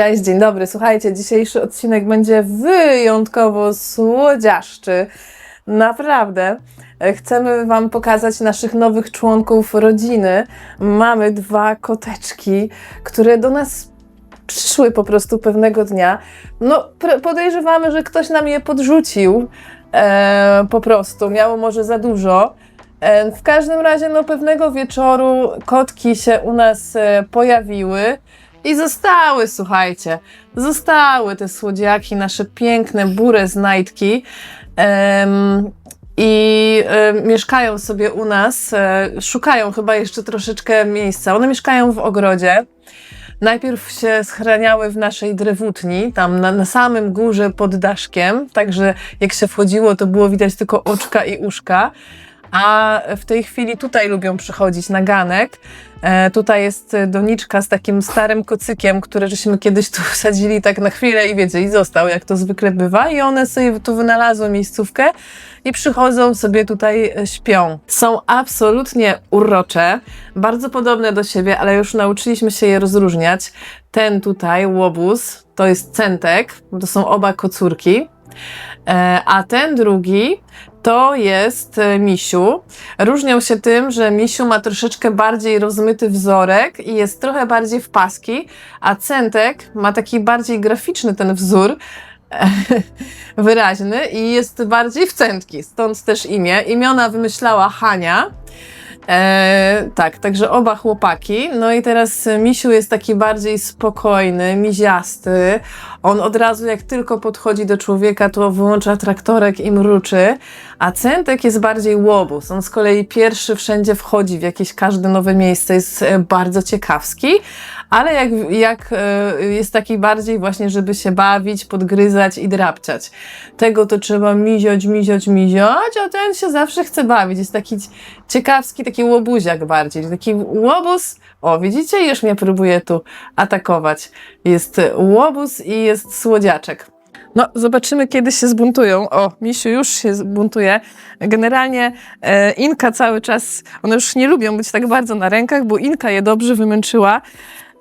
Cześć, dzień dobry. Słuchajcie, dzisiejszy odcinek będzie wyjątkowo słodziaszczy. Naprawdę. E, Chcemy Wam pokazać naszych nowych członków rodziny. Mamy dwa koteczki, które do nas przyszły po prostu pewnego dnia. No, podejrzewamy, że ktoś nam je podrzucił. E, po prostu, miało może za dużo. E, w każdym razie, no, pewnego wieczoru kotki się u nas e, pojawiły. I zostały, słuchajcie, zostały te słodziaki, nasze piękne, bure znajdki. Em, I e, mieszkają sobie u nas, e, szukają chyba jeszcze troszeczkę miejsca. One mieszkają w ogrodzie. Najpierw się schraniały w naszej drewutni, tam na, na samym górze pod daszkiem, także jak się wchodziło, to było widać tylko oczka i uszka. A w tej chwili tutaj lubią przychodzić na ganek. E, tutaj jest doniczka z takim starym kocykiem, który żeśmy kiedyś tu wsadzili tak na chwilę i wiecie, i został, jak to zwykle bywa. I one sobie tu wynalazły miejscówkę i przychodzą sobie tutaj e, śpią. Są absolutnie urocze, bardzo podobne do siebie, ale już nauczyliśmy się je rozróżniać. Ten tutaj, łobuz, to jest centek, to są oba kocurki. E, A ten drugi to jest e, misiu. Różnią się tym, że misiu ma troszeczkę bardziej rozmyty wzorek i jest trochę bardziej w paski, a centek ma taki bardziej graficzny ten wzór, wyraźny i jest bardziej w centki, stąd też imię. Imiona wymyślała Hania. E, tak, także oba chłopaki. No i teraz Misiu jest taki bardziej spokojny, miziasty. On od razu, jak tylko podchodzi do człowieka, to wyłącza traktorek i mruczy. A Centek jest bardziej łobuz. On z kolei pierwszy wszędzie wchodzi w jakieś każde nowe miejsce, jest e, bardzo ciekawski, ale jak, jak e, jest taki bardziej właśnie, żeby się bawić, podgryzać i drapciać. Tego to trzeba mizioć, mizioć, mizioć, a ten się zawsze chce bawić. Jest taki ciekawski, taki łobuziak bardziej. Taki łobuz, o widzicie, już mnie próbuje tu atakować. Jest łobuz i jest słodziaczek. No, zobaczymy, kiedy się zbuntują. O, Misiu już się zbuntuje. Generalnie e, Inka cały czas, one już nie lubią być tak bardzo na rękach, bo Inka je dobrze wymęczyła.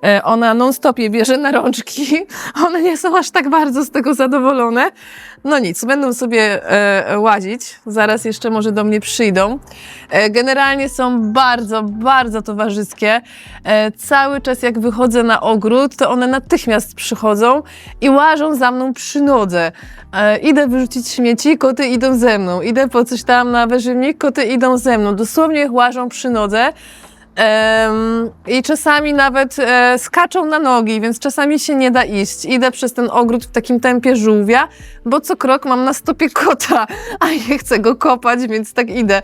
E, ona non-stop je bierze na rączki. One nie są aż tak bardzo z tego zadowolone. No nic, będą sobie e, łazić. Zaraz jeszcze może do mnie przyjdą. E, generalnie są bardzo, bardzo towarzyskie. E, cały czas jak wychodzę na ogród, to one natychmiast przychodzą i łażą za mną przy nodze. E, idę wyrzucić śmieci, koty idą ze mną. Idę po coś tam na wyżywnik, koty idą ze mną. Dosłownie łażą przy nodze. I czasami nawet e, skaczą na nogi, więc czasami się nie da iść. Idę przez ten ogród w takim tempie żółwia, bo co krok mam na stopie kota, a nie chcę go kopać, więc tak idę.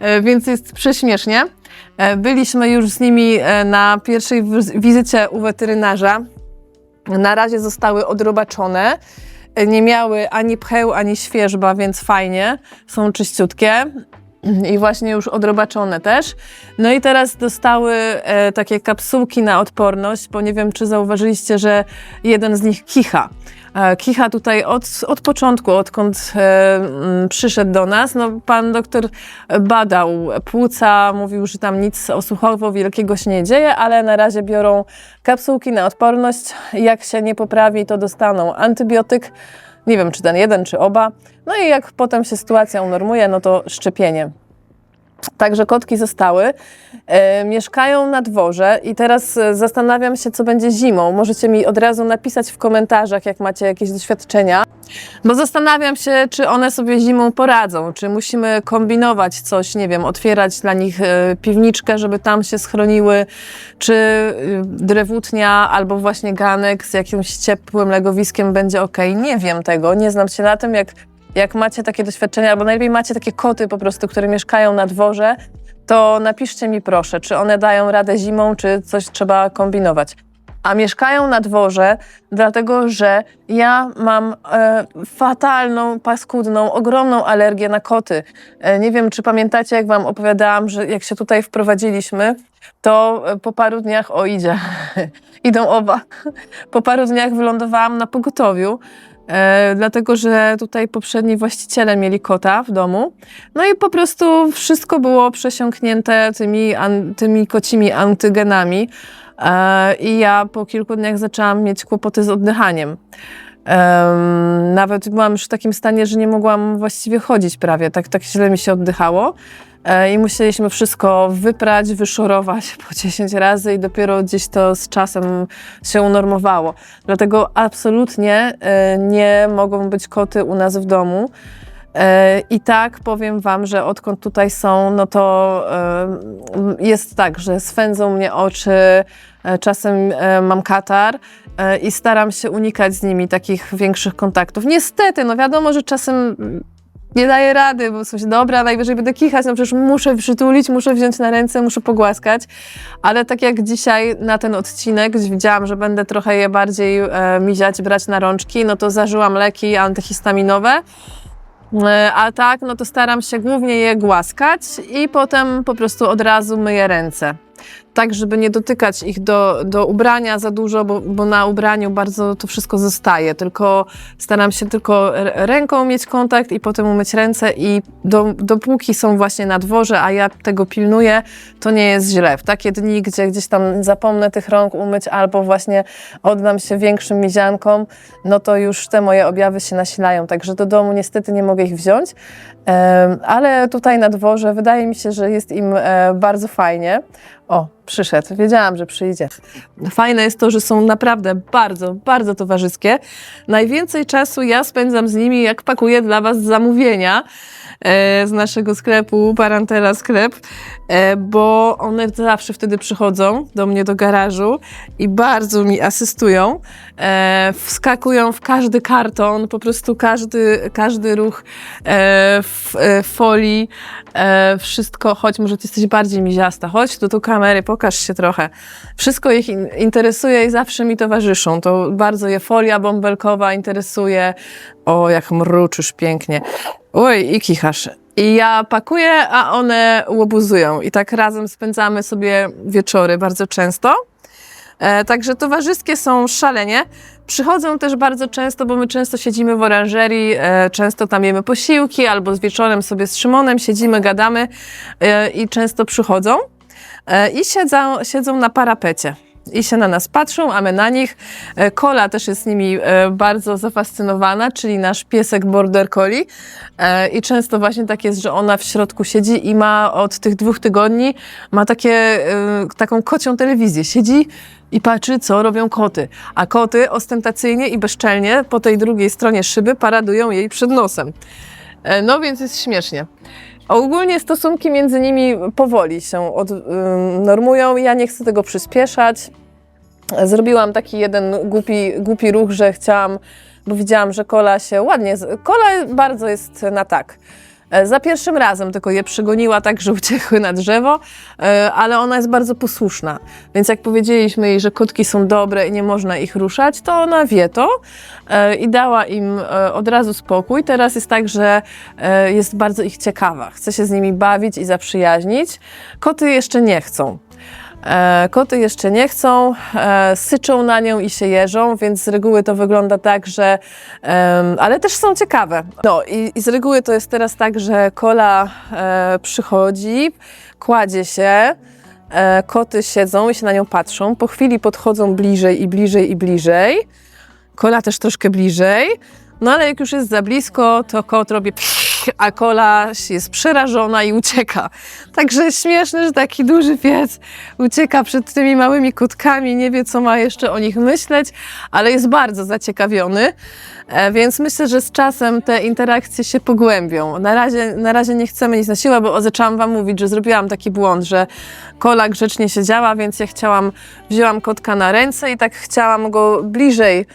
E, więc jest prześmiesznie. E, byliśmy już z nimi e, na pierwszej wi- wizycie u weterynarza. Na razie zostały odrobaczone. E, Nie miały ani pcheł, ani świeżba, więc fajnie. Są czyściutkie i właśnie już odrobaczone też. No i teraz dostały e, takie kapsułki na odporność, bo nie wiem, czy zauważyliście, że jeden z nich kicha. E, kicha tutaj od, od początku, odkąd e, mm, przyszedł do nas. No, pan doktor badał płuca, mówił, że tam nic osłuchowo wielkiego się nie dzieje, ale na razie biorą kapsułki na odporność. Jak się nie poprawi, to dostaną antybiotyk. Nie wiem, czy ten jeden, czy oba. No i jak potem się sytuacja unormuje, no to szczepienie. Także kotki zostały. E, mieszkają na dworze i teraz e, zastanawiam się, co będzie zimą. Możecie mi od razu napisać w komentarzach, jak macie jakieś doświadczenia. Bo zastanawiam się, czy one sobie zimą poradzą, czy musimy kombinować coś, nie wiem, otwierać dla nich e, piwniczkę, żeby tam się schroniły, czy e, drewutnia albo właśnie ganek z jakimś ciepłym legowiskiem będzie ok. Nie wiem tego, nie znam się na tym, jak, jak macie takie doświadczenia, albo najlepiej macie takie koty po prostu, które mieszkają na dworze, to napiszcie mi proszę, czy one dają radę zimą, czy coś trzeba kombinować. A mieszkają na dworze, dlatego że ja mam e, fatalną, paskudną, ogromną alergię na koty. E, nie wiem, czy pamiętacie, jak wam opowiadałam, że jak się tutaj wprowadziliśmy, to e, po paru dniach, o idzie, idą oba, po paru dniach wylądowałam na pogotowiu, e, dlatego że tutaj poprzedni właściciele mieli kota w domu. No i po prostu wszystko było przesiąknięte tymi, an, tymi kocimi antygenami. E, I ja po kilku dniach zaczęłam mieć kłopoty z oddychaniem. Em, nawet byłam już w takim stanie, że nie mogłam właściwie chodzić prawie, tak, tak źle mi się oddychało. E, I musieliśmy wszystko wyprać, wyszorować po 10 razy i dopiero gdzieś to z czasem się unormowało. Dlatego absolutnie e, nie mogą być koty u nas w domu. E, I tak powiem Wam, że odkąd tutaj są, no to jest tak, że swędzą mnie oczy, czasem mam katar i staram się unikać z nimi takich większych kontaktów. Niestety, no wiadomo, że czasem nie daję rady, bo coś dobra, najwyżej będę kichać, no przecież muszę przytulić, muszę wziąć na ręce, muszę pogłaskać, ale tak jak dzisiaj na ten odcinek, widziałam, że będę trochę je bardziej e, miziać, brać na rączki, no to zażyłam leki antyhistaminowe, E, A tak, no to staram się głównie je głaskać i potem po prostu od razu myję ręce. Tak, żeby nie dotykać ich do, do ubrania za dużo, bo, bo na ubraniu bardzo to wszystko zostaje. Tylko staram się tylko ręką mieć kontakt i potem umyć ręce i do, dopóki są właśnie na dworze, a ja tego pilnuję, to nie jest źle. W takie dni, gdzie gdzieś tam zapomnę tych rąk umyć albo właśnie oddam się większym miziankom, no to już te moje objawy się nasilają. Także do domu niestety nie mogę ich wziąć, ale tutaj na dworze wydaje mi się, że jest im e, bardzo fajnie. O, przyszedł. Wiedziałam, że przyjdzie. Fajne jest to, że są naprawdę bardzo, bardzo towarzyskie. Najwięcej czasu ja spędzam z nimi, jak pakuję dla Was zamówienia z naszego sklepu, Parantela Sklep, e, bo one zawsze wtedy przychodzą do mnie do garażu i bardzo mi asystują. E, wskakują w każdy karton, po prostu każdy, każdy ruch e, w e, folii, e, wszystko, chodź, może ty jesteś bardziej miziasta, chodź do tu kamery, pokaż się trochę. Wszystko ich in, interesuje i zawsze mi towarzyszą. To bardzo je folia bąbelkowa interesuje. O, jak mruczysz pięknie. Oj, i kichasz. I ja pakuję, a one łobuzują. I tak razem spędzamy sobie wieczory bardzo często. E, także towarzyskie są szalenie. Przychodzą też bardzo często, bo my często siedzimy w oranżerii, e, często tam jemy posiłki, albo z wieczorem sobie z Szymonem siedzimy, gadamy e, i często przychodzą e, i siedzą, siedzą na parapecie. I się na nas patrzą, a my na nich. E, Kola też jest nimi e, bardzo zafascynowana, czyli nasz piesek border collie. E, I często właśnie tak jest, że ona w środku siedzi i ma od tych dwóch tygodni ma takie, taką kocią telewizję. Siedzi i patrzy, co robią koty. A koty ostentacyjnie i bezczelnie po tej drugiej stronie szyby paradują jej przed nosem. No więc jest śmiesznie. Ogólnie stosunki między nimi powoli się od, ym, normują. Ja nie chcę tego przyspieszać. Zrobiłam taki jeden głupi, głupi ruch, że chciałam, bo widziałam, że kola się ładnie. Kola bardzo jest na tak. E, Za pierwszym razem tylko je przygoniła tak, że uciekły na drzewo, e, ale ona jest bardzo posłuszna. Więc jak powiedzieliśmy jej, że kotki są dobre i nie można ich ruszać, to ona wie to e, i dała im od razu spokój. Teraz jest tak, że jest bardzo ich ciekawa. Chce się z nimi bawić i zaprzyjaźnić. Koty jeszcze nie chcą. E, Koty jeszcze nie chcą, e, syczą na nią i się jeżą, więc z reguły to wygląda tak, że. em, ale też są ciekawe. No i, i z reguły to jest teraz tak, że kola e, przychodzi, kładzie się, e, koty siedzą i się na nią patrzą. Po chwili podchodzą bliżej i bliżej i bliżej. Kola też troszkę bliżej. No ale jak już jest za blisko, to kot robi pff, a kola jest przerażona i ucieka. Także śmieszne, że taki duży pies ucieka przed tymi małymi kotkami, nie wie co ma jeszcze o nich myśleć, ale jest bardzo zaciekawiony. E, Więc myślę, że z czasem te interakcje się pogłębią. Na razie, na razie nie chcemy nic na siłę, bo zaczęłam Wam mówić, że zrobiłam taki błąd, że kola grzecznie siedziała, więc ja chciałam, wzięłam kotka na ręce i tak chciałam go bliżej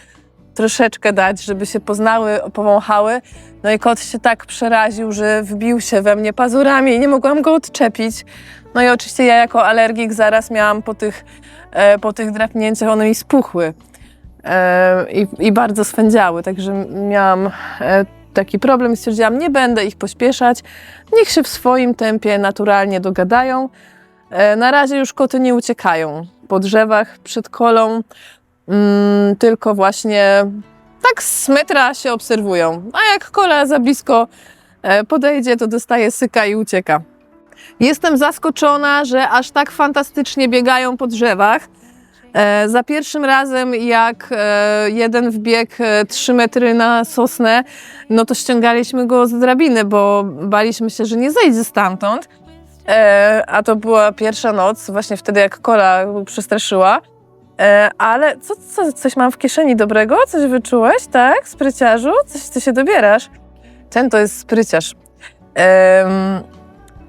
troszeczkę dać, żeby się poznały, powąchały. No i kot się tak przeraził, że wbił się we mnie pazurami i nie mogłam go odczepić. No i oczywiście ja jako alergik zaraz miałam po tych, e, po tych drapnięciach, one mi spuchły e, i, i bardzo swędziały, także miałam e, taki problem i stwierdziłam, nie będę ich pośpieszać, niech się w swoim tempie naturalnie dogadają. Na razie już koty nie uciekają po drzewach przed kolą, mm, tylko właśnie tak z metra się obserwują. A jak kola za blisko e, podejdzie, to dostaje syka i ucieka. Jestem zaskoczona, że aż tak fantastycznie biegają po drzewach. E, za pierwszym razem, jak e, jeden wbiegł 3 metry na sosnę, no to ściągaliśmy go z drabiny, bo baliśmy się, że nie zejdzie stamtąd. E, a to była pierwsza noc, właśnie wtedy jak Kola przestraszyła. E, ale co, co, coś mam w kieszeni dobrego? Coś wyczułeś, tak? Spryciarzu? Coś ty się dobierasz? Ten to jest spryciarz.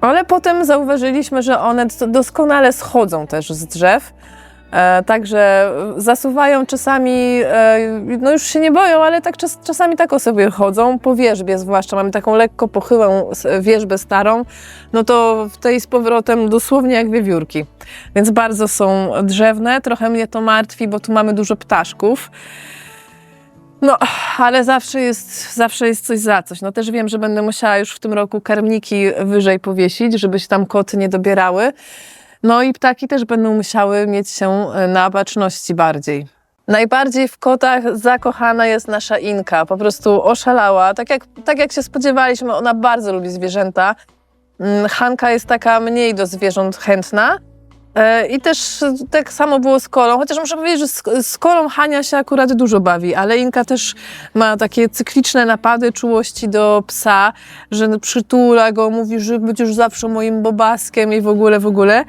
Ale potem zauważyliśmy, że one doskonale schodzą też z drzew. E, także zasuwają czasami, e, no już się nie boją, ale tak czas, czasami tak o sobie chodzą, po wierzbie zwłaszcza, mamy taką lekko pochyłą wierzbę starą, no to w tej z powrotem dosłownie jak wiewiórki. Więc bardzo są drzewne, trochę mnie to martwi, bo tu mamy dużo ptaszków. No, ale zawsze jest, zawsze jest coś za coś. No też wiem, że będę musiała już w tym roku karmniki wyżej powiesić, żeby się tam koty nie dobierały. No i ptaki też będą musiały mieć się e, na baczności bardziej. Najbardziej w kotach zakochana jest nasza Inka. Po prostu oszalała. Tak jak, tak jak się spodziewaliśmy, ona bardzo lubi zwierzęta. Mm, Hanka jest taka mniej do zwierząt chętna. E, I też tak samo było z Kolą, chociaż muszę powiedzieć, że z, Kolą Hania się akurat dużo bawi, ale Inka też ma takie cykliczne napady czułości do psa, że przytula go, mówi, że będziesz zawsze moim bobaskiem i w ogóle, w ogóle.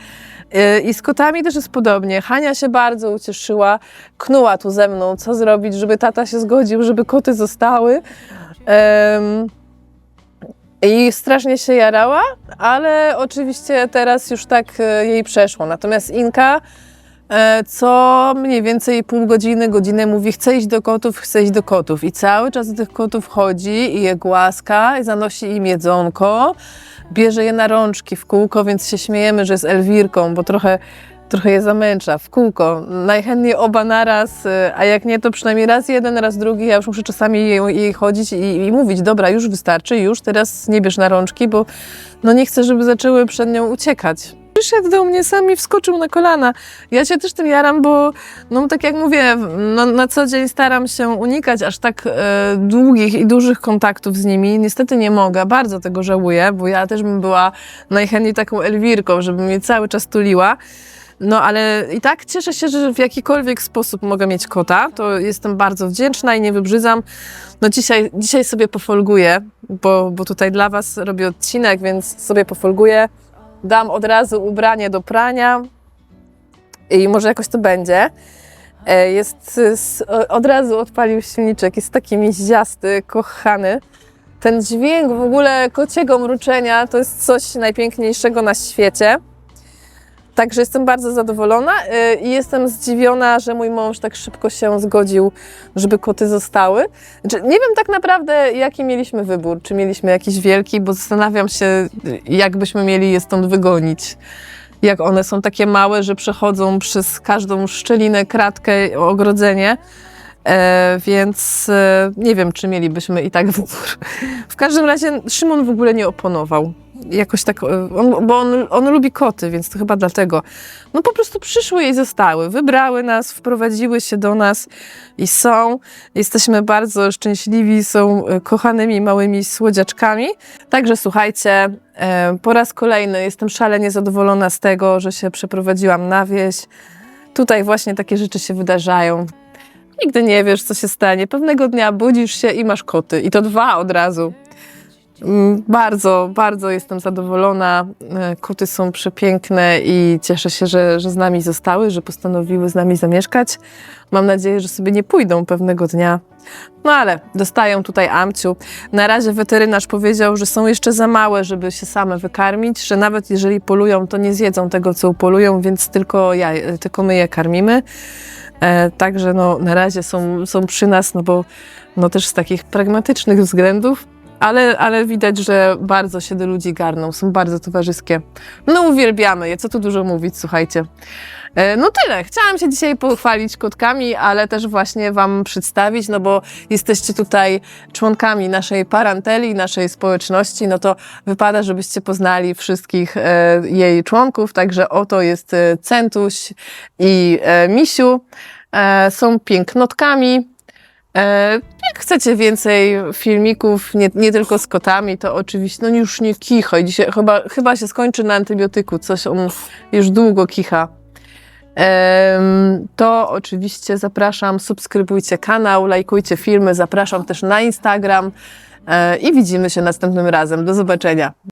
E, I z kotami też jest podobnie. Hania się bardzo ucieszyła, knuła tu ze mną, co zrobić, żeby tata się zgodził, żeby koty zostały. Em, i strasznie się jarała, ale oczywiście teraz już tak e, jej przeszło. Natomiast Inka e, co mniej więcej pół godziny, godzinę mówi chcę iść do kotów, chcę iść do kotów. I cały czas do tych kotów chodzi i je głaska i zanosi im jedzonko, bierze je na rączki w kółko, więc się śmiejemy, że jest Elwirką, bo trochę, trochę je zamęcza w kółko. Najchętniej oba naraz, e, a jak nie, to przynajmniej raz jeden, raz drugi. Ja już muszę czasami jej, jej chodzić i, i mówić, dobra, już wystarczy, już teraz nie bierz na rączki, bo no nie chcę, żeby zaczęły przed nią uciekać. Przyszedł do mnie sam i wskoczył na kolana. Ja się też tym jaram, bo no tak jak mówię, no, na co dzień staram się unikać aż tak e, długich i dużych kontaktów z nimi. Niestety nie mogę, bardzo tego żałuję, bo ja też bym była najchętniej taką Elwirką, żeby mnie cały czas tuliła. No ale i tak cieszę się, że w jakikolwiek sposób mogę mieć kota. To jestem bardzo wdzięczna i nie wybrzydzam. No dzisiaj, dzisiaj sobie pofolguję, bo, bo tutaj dla Was robię odcinek, więc sobie pofolguję. Dam od razu ubranie do prania i może jakoś to będzie. E, Jest, od razu odpalił silniczek, jest taki miździasty, kochany. Ten dźwięk w ogóle kociego mruczenia to jest coś najpiękniejszego na świecie. Także jestem bardzo zadowolona y, i jestem zdziwiona, że mój mąż tak szybko się zgodził, żeby koty zostały. Znaczy, nie wiem tak naprawdę, jaki mieliśmy wybór. Czy mieliśmy jakiś wielki, bo zastanawiam się, jak byśmy mieli je stąd wygonić. Jak one są takie małe, że przechodzą przez każdą szczelinę, kratkę, ogrodzenie. E, więc e, nie wiem, czy mielibyśmy i tak wybór. W każdym razie Szymon w ogóle nie oponował. Jakoś tak, e, on, bo on, on lubi koty, więc to chyba dlatego. No po prostu przyszły i zostały. Wybrały nas, wprowadziły się do nas i są. Jesteśmy bardzo szczęśliwi, są e, kochanymi małymi słodziaczkami. Także słuchajcie, e, po raz kolejny jestem szalenie zadowolona z tego, że się przeprowadziłam na wieś. Tutaj właśnie takie rzeczy się wydarzają. Nigdy nie wiesz, co się stanie. Pewnego dnia budzisz się i masz koty. I to dwa od razu. Mm, Bardzo, bardzo jestem zadowolona. E, Koty są przepiękne i cieszę się, że, że z nami zostały, że postanowiły z nami zamieszkać. Mam nadzieję, że sobie nie pójdą pewnego dnia. No ale dostają tutaj amciu. Na razie weterynarz powiedział, że są jeszcze za małe, żeby się same wykarmić, że nawet jeżeli polują, to nie zjedzą tego, co upolują, więc tylko, ja, tylko my je karmimy. E, także no, na razie są, są przy nas, no bo no też z takich pragmatycznych względów, ale, ale widać, że bardzo się do ludzi garną, są bardzo towarzyskie. No uwielbiamy je, co tu dużo mówić, słuchajcie. E, No tyle. Chciałam się dzisiaj pochwalić kotkami, ale też właśnie Wam przedstawić, no bo jesteście tutaj członkami naszej paranteli, naszej społeczności, no to wypada, żebyście poznali wszystkich e, jej członków. Także oto jest e, Centuś i Misiu. Są pięknotkami. Jak chcecie więcej filmików, nie, nie tylko z kotami, to oczywiście, no już nie kichaj. Dzisiaj chyba, chyba się skończy na antybiotyku, coś on już długo kicha. to oczywiście zapraszam, subskrybujcie kanał, lajkujcie filmy, zapraszam też na Instagram e, i widzimy się następnym razem. Do zobaczenia.